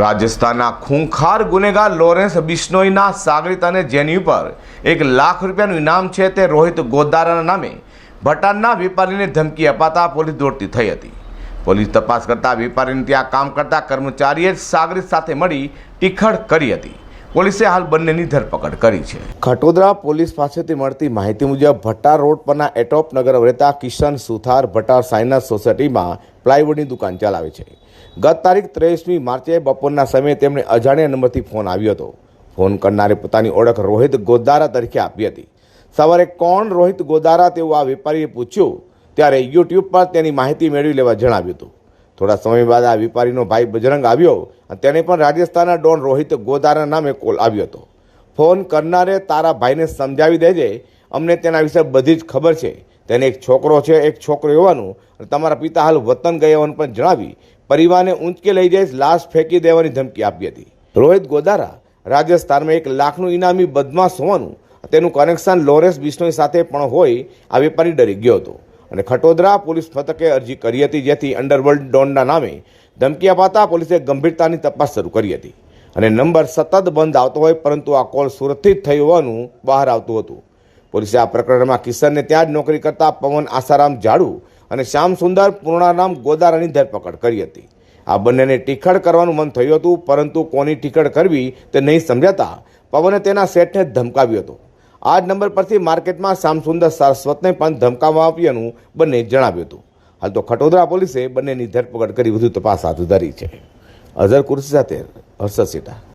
રાજસ્થાનના ખૂંખાર ગુનેગાર લોરેન્સ બિશ્નોઈના સાગરિત અને જેની ઉપર એક લાખ રૂપિયાનું ઇનામ છે તે રોહિત ગોદારાના નામે ભટાનના વેપારીને ધમકી અપાતા પોલીસ દોડતી થઈ હતી. પોલીસ તપાસ કરતા વેપારીને ત્યાં કામ કરતા કર્મચારીએ સાગરિત સાથે મળી ટીખળ કરી હતી. પોલીસે હાલ બંનેની ધરપકડ કરી છે. ખટોદરા પોલીસ પાસેથી મળતી માહિતી મુજબ ભટ્ટાર રોડ પરના એટોપ નગર રહેતા કિશન સુથાર ભટ્ટાર સાયનસ સોસાયટીમાં પ્લાયવુડની દુકાન ચલાવે છે. ગત તારીખ ત્રેવીસમી માર્ચે બપોરના સમયે તેમણે અજાણ્યા નંબરથી ફોન આવ્યો હતો. ફોન કરનારે પોતાની ઓળખ રોહિત ગોદારા તરીકે આપી હતી. સવારે કોણ રોહિત ગોદારા તેવું આ વેપારીએ પૂછ્યું, ત્યારે યુટ્યુબ પર તેની માહિતી મેળવી લેવા જણાવ્યું હતું. થોડા સમય બાદ આ વેપારીનો ભાઈ બજરંગ આવ્યો અને તેને પણ રાજસ્થાનના ડોન રોહિત ગોદારા નામે કોલ આવ્યો હતો. ફોન કરનારે તારા ભાઈને સમજાવી દેજે. અમને તેના વિશે બધી જ ખબર છે. તેને એક છોકરો છે, એક છોકરો હોવાનું અને તમારા પિતા હાલ વતન ગયા હોવાનું પણ જણાવી પરિવારને ઊંચકે લઈ જઈશ, લાશ ફેંકી દેવાની ધમકી આપી હતી. રોહિત ગોદારા રાજસ્થાનમાં એક લાખનું ઇનામી બદમાશ હોવાનું તેનું કનેક્શન લોરેન્સ બિશ્નોઈ સાથે પણ હોય, આ વેપારી ડરી ગયો હતો. અને ખટોદરા પોલીસ મથકે અરજી કરી હતી, જેથી અંડરવર્લ્ડ ડોનના નામે ધમકી અપાતા પોલીસે ગંભીરતાની તપાસ શરૂ કરી હતી. અને નંબર સતત બંધ આવતો હોય, પરંતુ આ કોલ સુરતથી જ થઈ હોવાનું બહાર આવતું હતું. પોલીસે આ પ્રકરણમાં કિશનને ત્યાં જ નોકરી કરતા પવન આસારામ ઝાડુ અને શ્યામ સુંદર પૂર્ણારામ ગોદારાની ધરપકડ કરી હતી. આ બંનેને ટીખળ કરવાનું મન થયું હતું, પરંતુ કોની ટીખળ કરવી તે નહીં સમજાતા પવને તેના સેટને ધમકાવ્યો હતો. આ જ નંબર પરથી માર્કેટમાં શ્યામસુંદર સારસ્વતને પણ ધમકાવવામાં આવ્યાનું બંને જણાવ્યું હતું. હાલ તો ખટોદરા પોલીસે બંનેની ધરપકડ કરી વધુ તપાસ હાથ ધરી છે. અઝર કુર્સી સાથે હર્ષદ